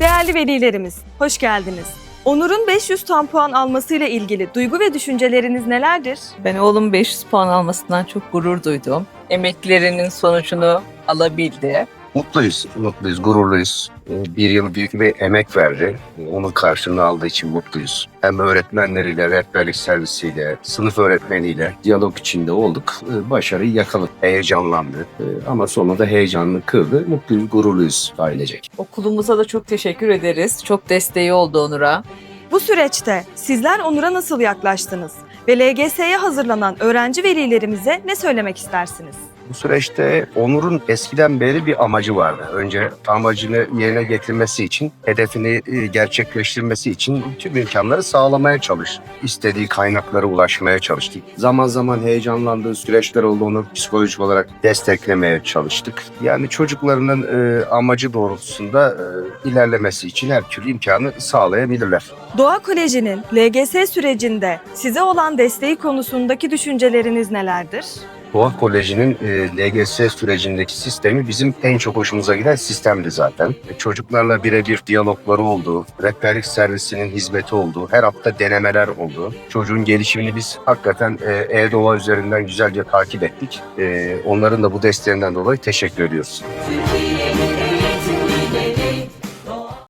Değerli velilerimiz, hoş geldiniz. Onur'un 500 tam puan almasıyla ilgili duygu ve düşünceleriniz nelerdir? Ben oğlum 500 puan almasından çok gurur duydum. Emeklerinin sonucunu alabildi. Mutluyuz, mutluyuz, gururluyuz. Ee, Bir yıl büyük bir emek verdi. Onun karşılığını aldığı için mutluyuz. Hem öğretmenleriyle, rehberlik servisiyle, sınıf öğretmeniyle diyalog içinde olduk. Ee, Başarıyı yakaladık. Heyecanlandı. Ee, Ama sonunda heyecanını kırdı. Mutluyuz, gururluyuz ailecek. Okulumuza da çok teşekkür ederiz. Çok desteği oldu Onur'a. Bu süreçte sizler Onur'a nasıl yaklaştınız? Ve LGS'ye hazırlanan öğrenci velilerimize ne söylemek istersiniz? Bu süreçte Onur'un eskiden beri bir amacı vardı. Önce amacını yerine getirmesi için, hedefini e, gerçekleştirmesi için tüm imkanları sağlamaya çalıştı. İstediği kaynaklara ulaşmaya çalıştı. Zaman zaman heyecanlandığı süreçler oldu. Onu psikolojik olarak desteklemeye çalıştık. Yani çocuklarının e, amacı doğrultusunda e, ilerlemesi için her türlü imkanı sağlayabilirler. Doğa Koleji'nin LGS sürecinde size olan desteği konusundaki düşünceleriniz nelerdir? Doğa Koleji'nin e, LGS sürecindeki sistemi bizim en çok hoşumuza giden sistemdi zaten. E, Çocuklarla birebir diyalogları oldu, rehberlik servisinin hizmeti oldu, her hafta denemeler oldu. Çocuğun gelişimini biz hakikaten e, E-Doğa üzerinden güzelce takip ettik. E, onların da bu desteğinden dolayı teşekkür ediyoruz. Türkiye